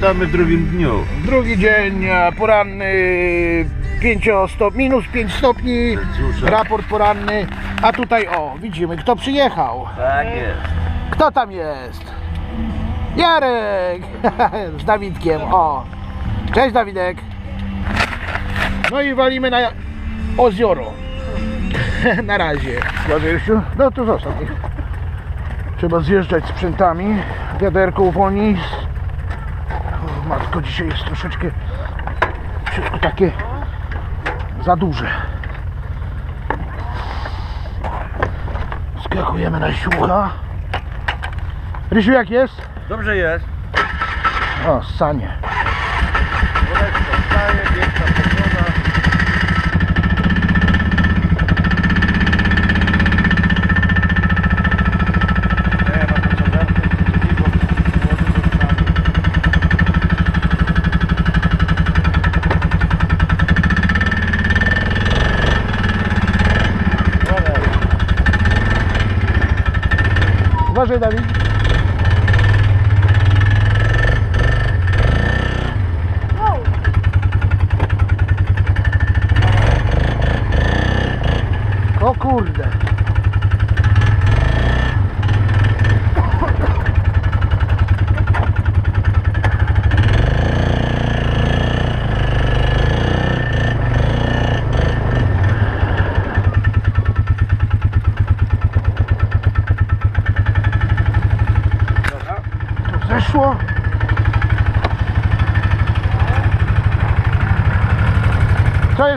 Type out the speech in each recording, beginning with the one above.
Witamy w drugim dniu. Drugi dzień e, poranny, 5 stop, minus 5 stopni, raport poranny, a tutaj o, widzimy kto przyjechał. Tak jest. Kto tam jest? Jarek! Z Dawidkiem, o. Cześć Dawidek. No i walimy na ozioro. na razie. Sławiersiu, no to zostaw ich. Trzeba zjeżdżać sprzętami. Wiaderko uwolnić. O, matko, dzisiaj jest troszeczkę wszystko takie za duże. Skakujemy na siucha. Rysiu jak jest? Dobrze jest. O, sanie. David.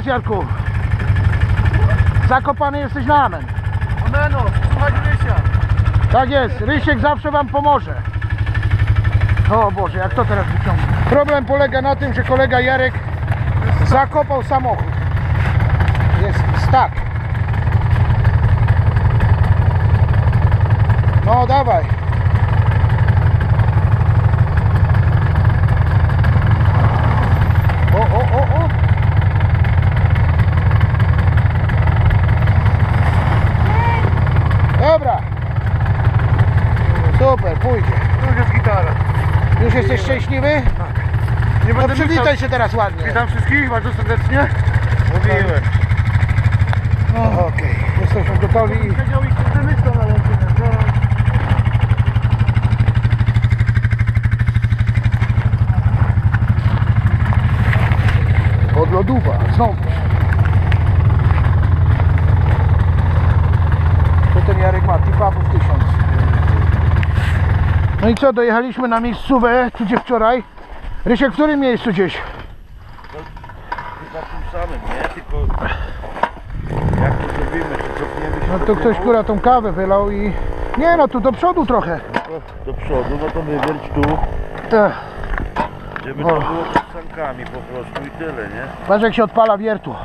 Jest Jarku? Zakopany jesteś na amen. Omeno, słuchaj Rysia. Tak jest, Rysiek zawsze wam pomoże. O Boże, jak to teraz wyciągnę? Problem polega na tym, że kolega Jarek zakopał samochód. Jest stak. No dawaj. O, o, o, o. Dobra. Super, pójdzie. Tu jest gitara. Już jesteś szczęśliwy? Nie No przywitaj się teraz ładnie. Witam wszystkich bardzo serdecznie. Mówiłem. No, Okej, jesteśmy gotowi. Siedział i kurde myślał na lądzie. Od lodówa, znowu. To ten Jarek ma tipapów tysiąc. No i co, dojechaliśmy na miejscówę, tu gdzie wczoraj. Rysiek, w którym miejscu gdzieś? Chyba tym samym, nie? Tylko jak to zrobimy, czy cofniemy się No do to ktoś tyłu? kurwa tą kawę wylał i... Nie no, tu do przodu trochę. do przodu, no to wywierć tu, Ech, żeby O. to było pod sankami po prostu i tyle, nie? patrz jak się odpala wiertło.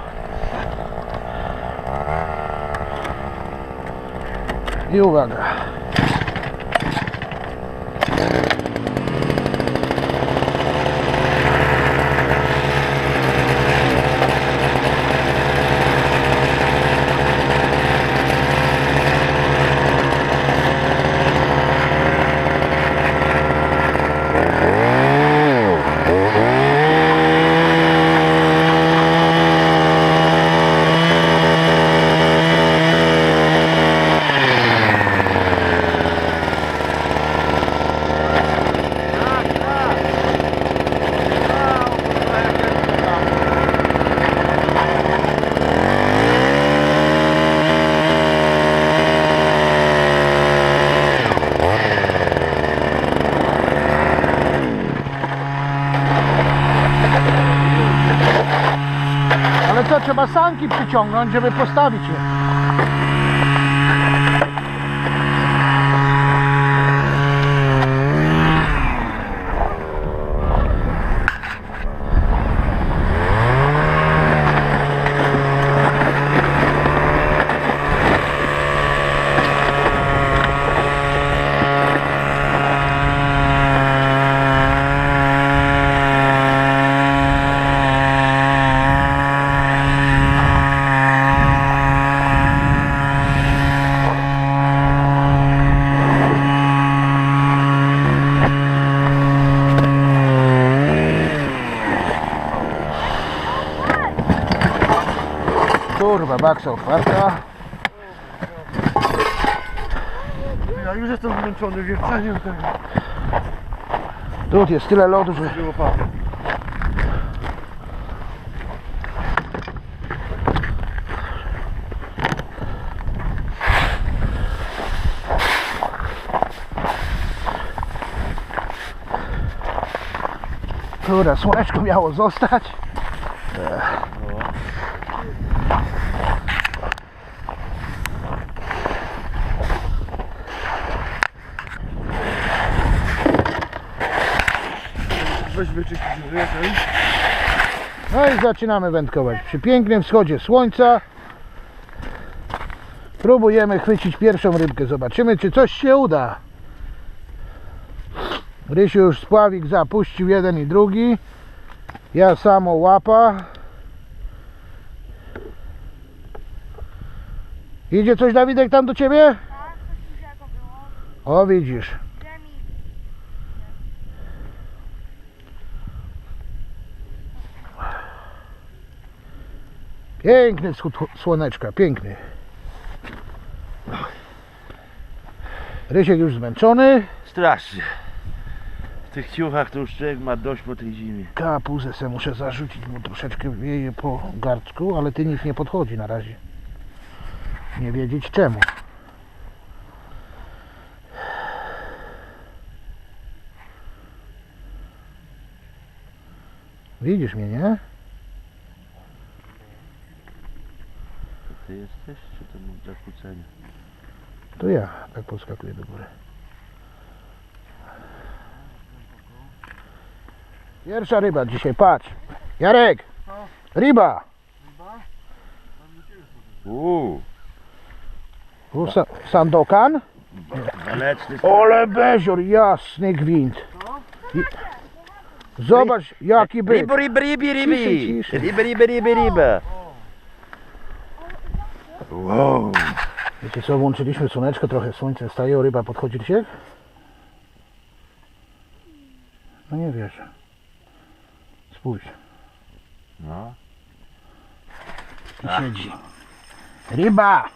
I uwaga. Trzeba sanki przyciągnąć, żeby postawić je. Baksa otwarta. Ja już jestem zmęczony wiercaniem tego. Tu jest tyle lodu, że... Było papier. Kurwa, słoneczko miało zostać. Weź wyczyścić. No i zaczynamy wędkować. Przy pięknym wschodzie słońca próbujemy chwycić pierwszą rybkę. Zobaczymy, czy coś się uda. Rysiu już spławik zapuścił jeden i drugi. Ja samo łapa. Idzie coś Dawidek tam do ciebie? Tak, coś dużego było. O widzisz. Piękny wschód słoneczka, piękny. Rysiek już zmęczony. Strasznie. W tych ciuchach to już człowiek ma dość po tej zimie. Kapuzę se muszę zarzucić mu troszeczkę wieje po garczku, ale ty nic nie podchodzi na razie. Nie wiedzieć czemu. Widzisz mnie, nie? Ty jesteś, czy to mój zakłócenie? To ja tak podskakuję do góry. Pierwsza ryba dzisiaj, patrz. Jarek! Ryba! Uuu, Tu sa sandokan. waleczny. Ole bezior, jasny gwint. I... Zobacz jaki byk. Ribi. Ciszej, ciszej. Riby, riby, riby, riby. Wow. Wiecie co, włączyliśmy słoneczko, trochę słońce staje, ryba podchodzi się? No nie wiesz. Spójrz. No. I siedzi. Ryba!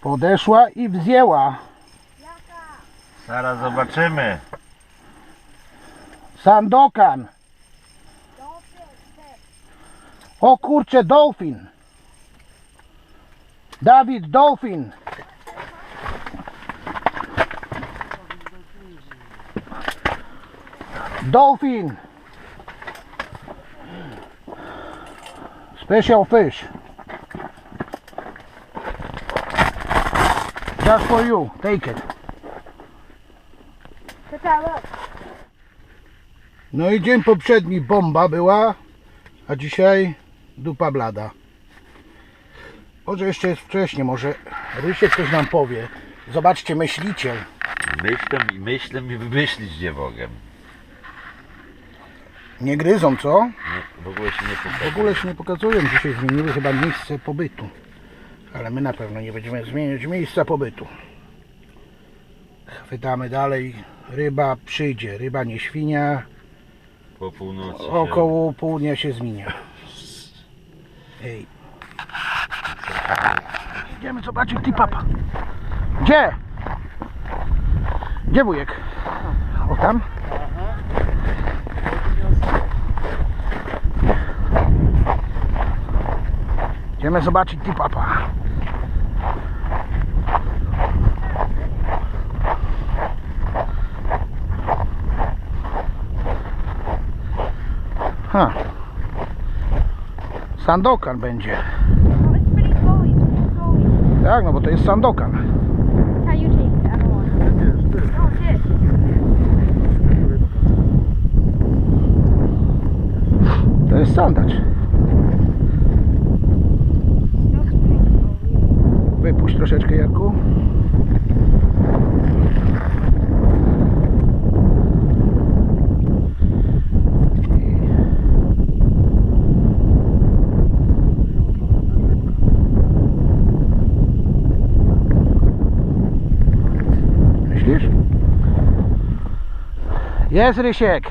Podeszła i wzięła. Zaraz zobaczymy. Sandokan. O kurcze, dolfin. Dawid, dolfin. Dolphin. Special fish. Just for you. Take it. No i dzień poprzedni bomba była, a dzisiaj dupa blada. Może jeszcze jest wcześnie, może Rysiek coś nam powie. Zobaczcie, myśliciel. Myślę i myślę i wymyślić nie mogę. Nie gryzą, co? Nie, w ogóle się nie W pokazuje. ogóle się nie pokazują. Dzisiaj zmieniły chyba miejsce pobytu. Ale my na pewno nie będziemy zmieniać miejsca pobytu. Chwytamy dalej. Ryba przyjdzie. Ryba nie świnia. Po północy. się- Około południa się zmienia. Ej. Idziemy zobaczyć ty papa. Gdzie? Gdzie wujek? O tam? Idziemy zobaczyć ty papa. Ha. Sandokan będzie. Tak, no bo to jest Sandokan. How you take it? I don't want. No, it. To jest sandacz. Wypuść troszeczkę Jarku. Jest Rysiek.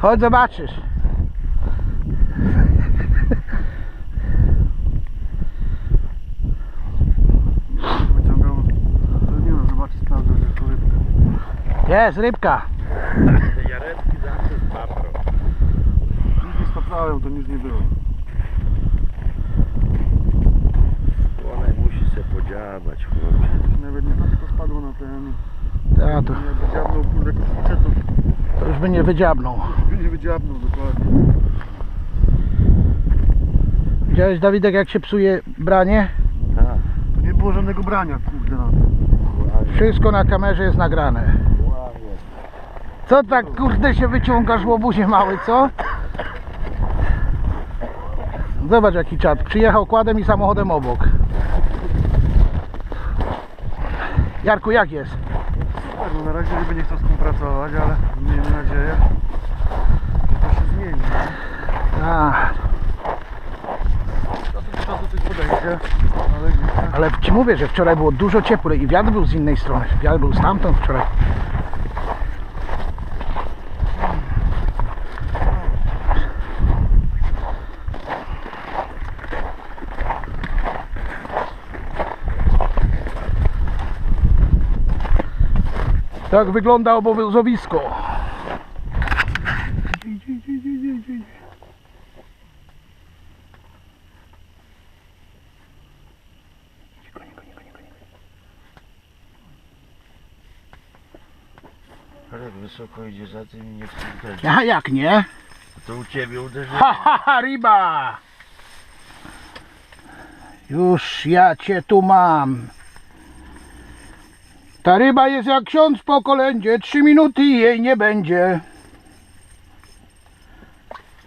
Chodź zobaczysz. No no, Jest rybka. Jarecki zawsze z paprą. Nic nie spaplałem, to nic nie było. Ona musi się podziałać. Nawet nie tak to spadło na ten. Ja to, Jak dziabnął kurde to już by nie wydziabnął. by nie wydziabnął dokładnie. Widziałeś Dawidek jak się psuje branie? Tak, To nie było żadnego brania, kurde na to. Wszystko na kamerze jest nagrane. Co tak kurde się wyciągasz łobuzie mały, co? Zobacz jaki czat. Przyjechał kładem i samochodem obok. Jarku, jak jest? No na razie żeby nie chciał współpracować, ale miejmy nadzieję, że to się zmieni. A, Czasem do czasu coś podejdzie, ale ale ci mówię, że wczoraj było dużo cieplej i wiatr był z innej strony. Wiatr był stamtąd wczoraj. Tak wygląda obowiązowisko. Ale wysoko idzie za tym i nie chce uderzyć. A jak nie? To u ciebie uderzy. Ha, ha, ha, ryba! Już ja cię tu mam. Ta ryba jest jak ksiądz po kolędzie. Trzy minuty i jej nie będzie.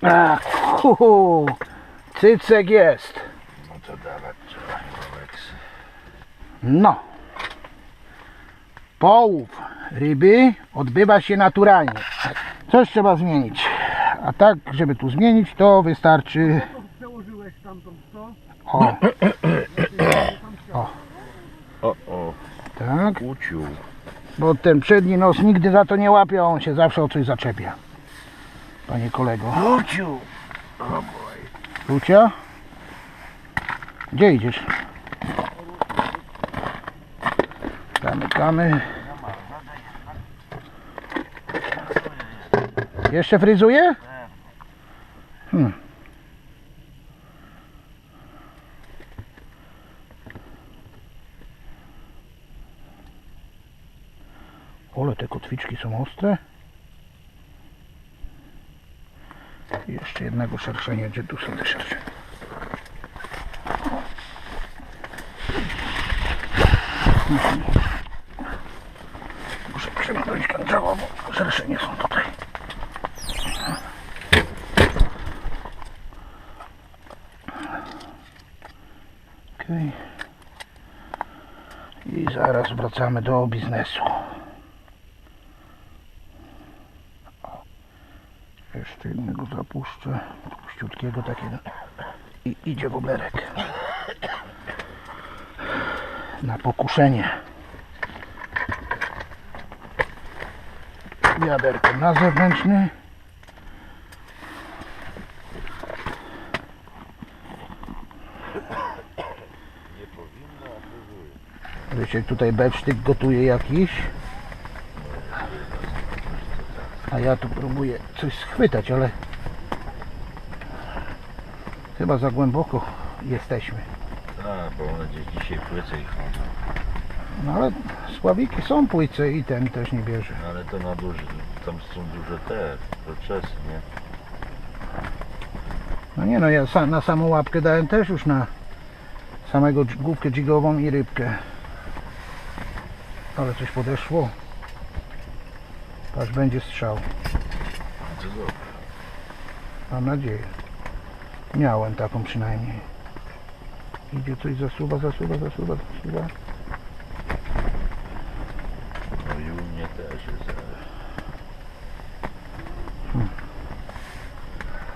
Ach, hu, hu. Cycek jest. No to dawać trzeba. No. Połów ryby odbywa się naturalnie. Coś trzeba zmienić. A tak, żeby tu zmienić, to wystarczy. Przełożyłeś tamtąd to? O, O, o, tak. uciuł. Bo ten przedni nos nigdy za to nie łapie, a on się zawsze o coś zaczepia. Panie kolego. Uciuł. Lucia? Gdzie idziesz? Zamykamy. Jeszcze fryzuje? Hmm. Kotwiczki są ostre. I jeszcze jednego szerszenia. Gdzie tu są te szerszenia? Muszę przymknąć kędzioło, bo szerszenie są tutaj. Okej. I zaraz wracamy do biznesu. Jeszcze jednego zapuszczę. Puściutkiego takiego. I idzie woblerek. Na pokuszenie. Wiaderko na zewnętrzny. Rysiek tutaj becztyk gotuje jakiś. A ja tu próbuję coś schwytać, ale chyba za głęboko jesteśmy. A, bo one gdzieś dzisiaj płyce ich chodzą. No ale sławiki są płyce i ten też nie bierze. No, Ale to na duży, tam są duże te procesy, nie? No nie no, ja sa, na samą łapkę dałem też już na samego główkę dżigową i rybkę. Ale coś podeszło. Aż będzie strzał. Mam nadzieję. Miałem taką przynajmniej. Idzie coś, zasuwa, zasuwa, zasuwa, zasuwa. No i u mnie też jest. ale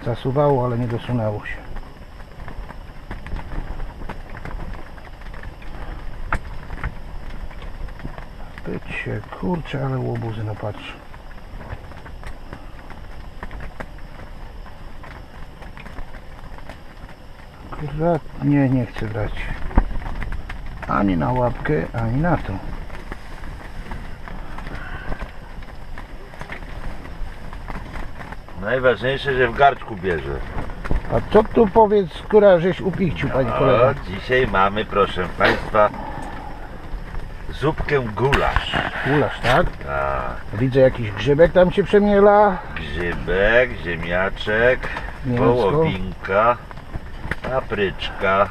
Zasuwało, ale nie dosunęło się. Bycie, kurczę, ale łobuzy, no patrz. Nie, nie chcę brać. Ani na łapkę, ani na to. Najważniejsze, że w garczku bierze. A co tu powiedz, skóra żeś upichcił, panie kolego? dzisiaj mamy, proszę państwa, zupkę gulasz. Gulasz, tak? Tak. Widzę jakiś grzybek tam się przemiela. Grzybek, ziemniaczek, Mięsko. wołowinka papryczka.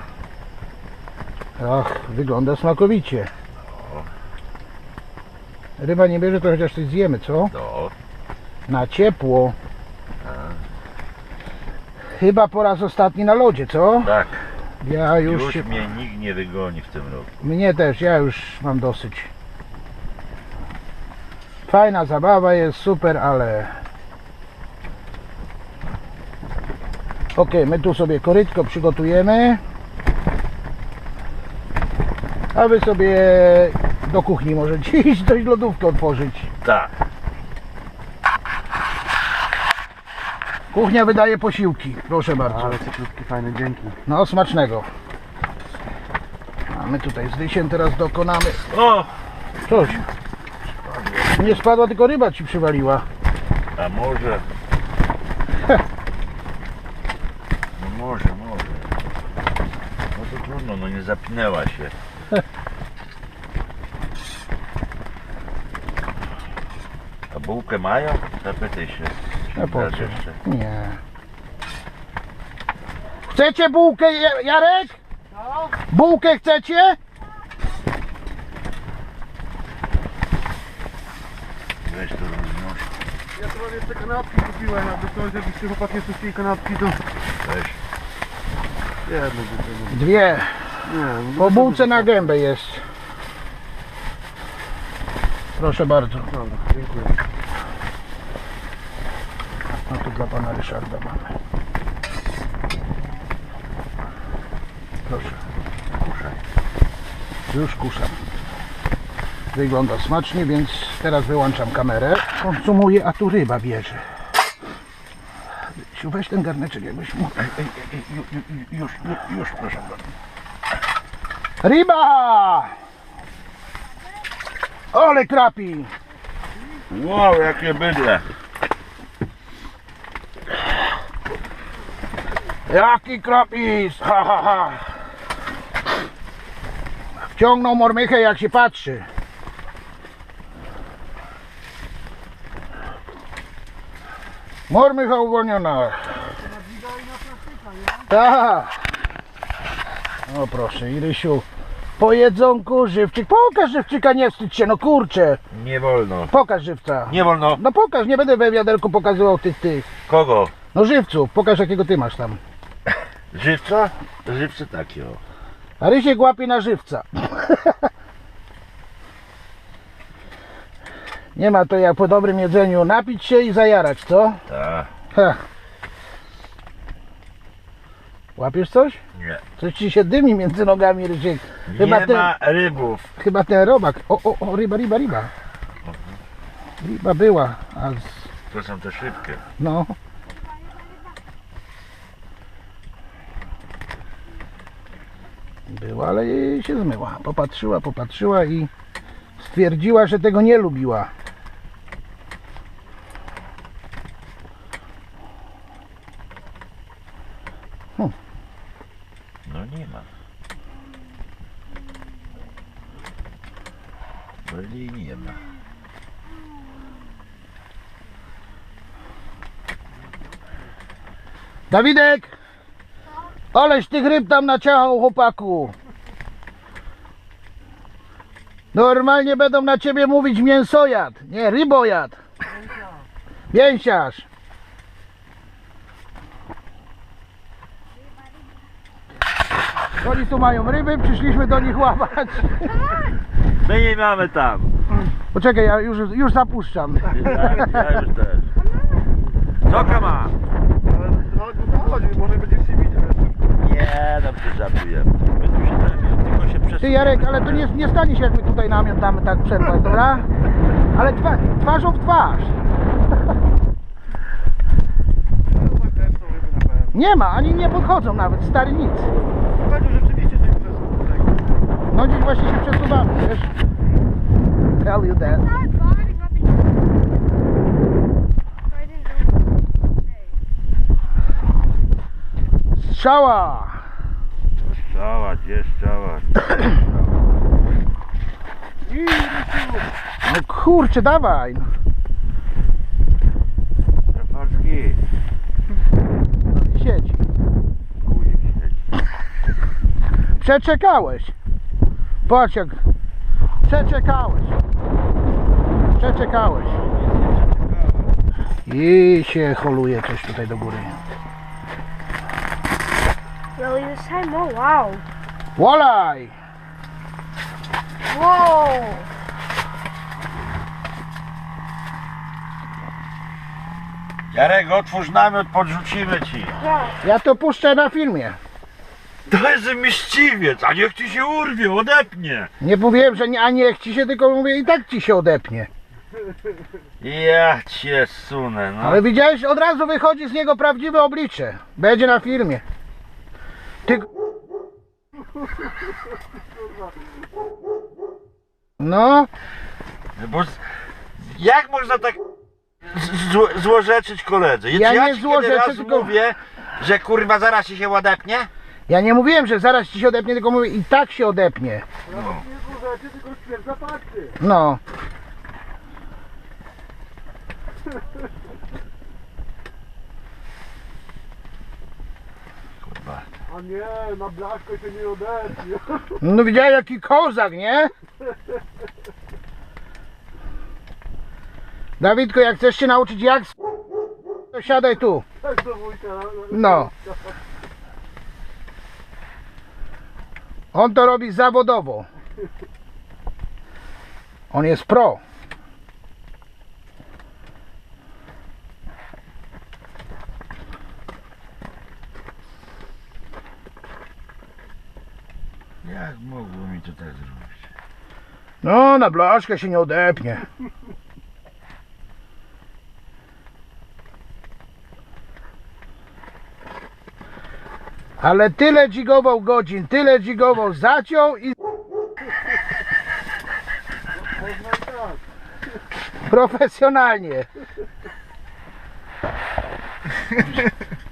Ach, wygląda smakowicie. Ryba nie bierze, to chociaż coś zjemy, co? No, Na ciepło. Chyba po raz ostatni na lodzie, co? tak, Ja już, już się... mnie nikt nie wygoni w tym roku. Mnie też, ja już mam dosyć. Fajna zabawa jest, super, ale... Ok, my tu sobie korytko przygotujemy. A wy sobie do kuchni możecie iść, coś lodówkę otworzyć. Tak, Kuchnia wydaje posiłki, proszę bardzo. Ale cieplutki, fajne, dzięki. No, smacznego. A my tutaj z Rysiem teraz dokonamy... o, Coś. Nie spadła, tylko ryba ci przywaliła. a może... No może, może. No to trudno, no nie zapinęła się. A bułkę mają? Zapytaj się. Czy po dasz co? jeszcze? Nie. Chcecie bułkę, Ja- Jarek? Bułkę chcecie? Weź to rozwiąż. Ja tu mam jeszcze kanapki kupiłem, jakby ktoś, jakbyście chłopak nie chcieli kanapki, to Weź. jedno by Dwie. Nie, Po bułce na gębę jest. Proszę bardzo. Dobra, dziękuję. No to dla pana Ryszarda mamy. Proszę. Kuszaj. Już kuszam. Wygląda smacznie, więc teraz wyłączam kamerę. Konsumuję, a tu ryba bierze. Siu, weź ten garneczek jakbyś mógł. Ej, ej, ej, ju- ju- ju- Już, już, już, proszę bardzo. Ryba! Ole krapi! Wow, jakie bydle. Jaki krapis! Ha, ha, ha! Wciągnął mormychę jak się patrzy. Mormycha uwolniona. Tak. O proszę, Irysiu. Po jedzonku żywczyk. Pokaż żywczyka, nie wstydź się, no kurczę. Nie wolno. Pokaż żywca. Nie wolno. No pokaż, nie będę we wiaderku pokazywał tych, tych. Kogo? No żywców, pokaż jakiego ty masz tam. Żywca? Żywcy takie o. A Rysiek łapie na żywca. Nie ma to jak po dobrym jedzeniu napić się i zajarać, co? Tak. Łapiesz coś? Nie. Coś ci się dymi między nogami, Rysiek. Chyba Nie ten, ma rybów. chyba ten robak. O, o, o, ryba, ryba, ryba. Ryba była, a z, To są te szybkie. no. Była, ale jej się zmyła. Popatrzyła, popatrzyła i stwierdziła, że tego nie lubiła. No nie ma. Byli nie ma. Dawidek! Aleś tych ryb tam naciachał, chłopaku. Normalnie będą na ciebie mówić mięsojad, nie rybojad. Mięsiarz. Oni tu mają ryby, przyszliśmy do nich łapać. My nie mamy tam. Poczekaj, ja już, już zapuszczam. Ja, ja już też. Coka ma? Ale no, no to chodzi, może będziesz się widział Nie, dobrze żartujemy. My tu się tak, tylko się Ty przesuwamy. Jarek, ale to nie, nie stanie się jak my tutaj namiot damy tak przerwać, dobra? Ale twa, twarzą w twarz. Nie ma, ani nie podchodzą nawet, stary nic. Będzie rzeczywiście coś przesuwa tutaj. No dziś właśnie się przesuwamy, wiesz? Tell you that. Start Gdzie strzała? No kurczę, dawaj. no. Rafalski, Siedzi. guzik siedzi. Przeczekałeś. Patrz jak... Przeczekałeś. Przeczekałeś. I się holuje coś tutaj do góry. Really this time? Oh wow. Wolaj! Whoa. Jarek, otwórz namiot, podrzucimy ci. Ja to puszczę na filmie. To jest myśliwiec, a niech ci się urwie, odepnie. Nie mówiłem, że nie, a niech ci się, tylko mówię i tak ci się odepnie. Ja cię sunę, no. Ale widziałeś, od razu wychodzi z niego prawdziwe oblicze. Będzie na filmie. Ty... No, Bo z... jak można tak z- zło, złorzeczyć koledze? Ja nie ci kiedy raz tylko- mówię, że kurwa zaraz ci się odepnie? ja nie mówiłem, że zaraz ci się odepnie, tylko mówię i tak się odepnie. No. No. Kurwa. A nie, na blaszko się nie odetnie. No widziałeś jaki kozak, nie? Dawidko, jak chcesz się nauczyć jak to siadaj tu. Tak do wujka. No. On to robi zawodowo. On jest pro. Jak mogło mi to tak zrobić? No, na blaszkę się nie odepnie. Ale tyle dzigował godzin, tyle dzigował, zaciął i... Profesjonalnie.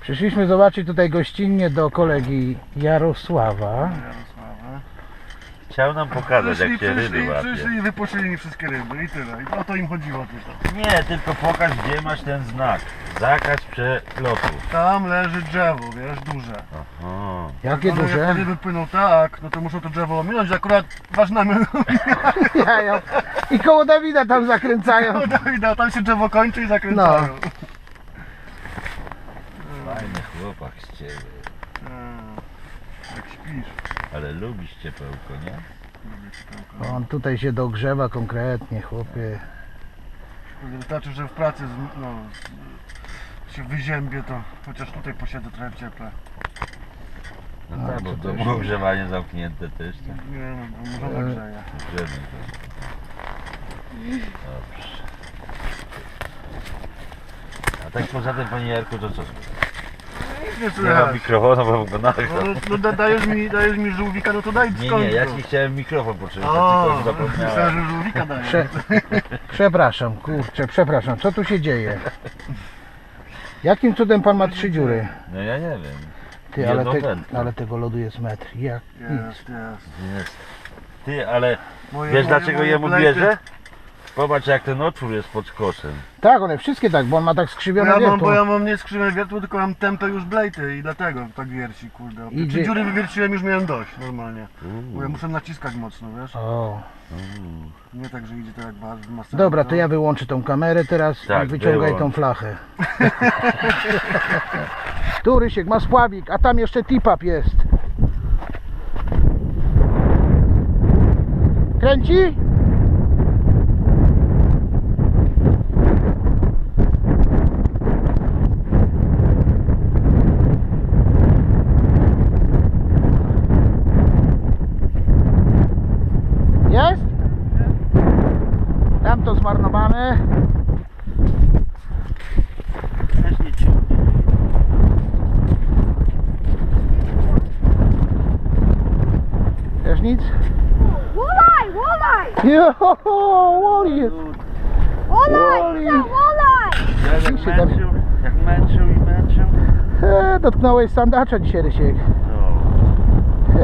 Przyszliśmy zobaczyć tutaj gościnnie do kolegi Jarosława. Chciał nam pokazać Przyszli, jak się ryby przyszli, łapie. przyszli i wypuścili wszystkie ryby i tyle. I o to im chodziło tylko. Nie, tylko pokaż gdzie masz ten znak. Zakaz przelotu. Tam leży drzewo, wiesz, duże. O, Jakie No, Jak te duże? ryby płyną tak, no to muszą to drzewo ominąć, akurat wasz namiot Jajo. I koło Dawida tam zakręcają. Dawida, tam się drzewo kończy i zakręcają. fajny chłopak z ciebie. Eee, Jak śpisz. Ale lubisz ciepełko, nie? Lubię ciepełko. On tutaj się dogrzewa konkretnie, chłopie. Wystarczy, że w pracy z, no, z, się wyziębię, to chociaż tutaj posiedzę trochę w cieple. No, No, tak, to bo w domu ogrzewanie zamknięte też. Tak. Nie no, bo może Eee. nagrzeje. Grzemy to. Dobrze. A tak poza tym, panie Jarku, to co? Nie Nie mam słychać. mikrofonu, bo go No, nagrał. no da, dajesz, mi, dajesz mi żółwika, no to daj Nie, skąd nie, ja ci chciałem mikrofon potrzebować, O, tylko zapomniałem. myślałem, że żółwika dajesz. Prze przepraszam, kurczę, przepraszam. Co tu się dzieje? Jakim cudem pan ma trzy dziury? No ja nie wiem. Ty, ale, te, ale tego lodu jest metr. Jak nic. Jest, jest. Jest. Ty, ale Moje, wiesz moje- dlaczego moje jemu plejty- bierze? Popatrz jak ten otwór jest pod kosem. Tak, one wszystkie tak, bo on ma tak skrzywione ja, mam, wiertło. bo ja mam nie skrzynę wiertłu, tylko mam tempę już blejty i dlatego tak wierci, kurde. Idzie- Trzy dziury wywierciłem, już miałem dość normalnie. Bo ja muszę naciskać mocno, wiesz? O, Nie tak, że idzie to jak w masę. dobra, to ja wyłączę tą kamerę teraz Tak, i wyciągaj wyłącz. tą flachę. tu Rysiek ma spławik, a tam jeszcze tip-up jest. Kręci? Jest? Tam to zmarnowane. Też nie ciągnie. Też nic? Walleye! Walleye! Jo, Wally. Wally. Walleye! Jak męczył, jak męczył i męczył. E, dotknąłeś sandacza dzisiaj, Rysiek. No.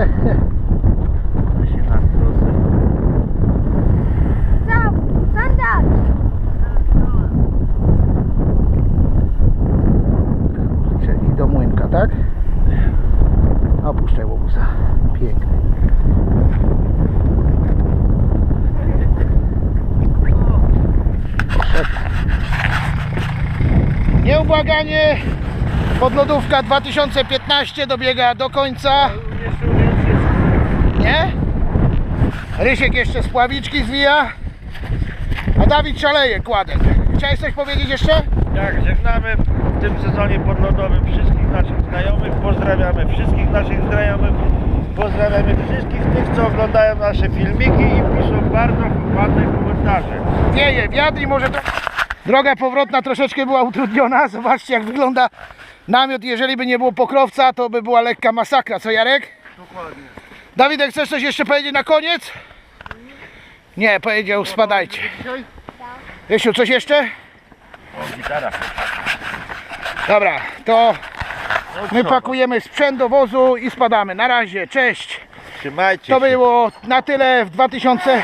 Do młynka, tak? Opuszczaj łobuza. Piękny. Nieubłaganie. Podlodówka 2015 dobiega do końca. Nie? Rysiek jeszcze spławiczki zwija. A Dawid szaleje kładem. Chciałeś coś powiedzieć jeszcze? Tak, żegnamy w tym sezonie podlodowym wszystkich naszych znajomych, pozdrawiamy wszystkich naszych znajomych, pozdrawiamy wszystkich tych, co oglądają nasze filmiki i piszą bardzo ładne komentarze. wieje wiatr i może to... Droga powrotna troszeczkę była utrudniona. Zobaczcie jak wygląda namiot. Jeżeli by nie było pokrowca, to by była lekka masakra. Co Jarek? Dokładnie. Dawidek, chcesz coś jeszcze powiedzieć na koniec? Nie, powiedział spadajcie. Rysiu, coś jeszcze? O, gitara. Dobra, to No my pakujemy sprzęt do wozu i spadamy. Na razie, cześć. Trzymajcie To było na tyle w 2000...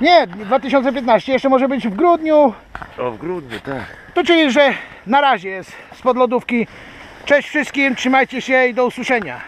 Nie, 2015, jeszcze może być w grudniu. O, w grudniu, tak. To czyli, że na razie jest z podlodówki. Cześć wszystkim, trzymajcie się i do usłyszenia.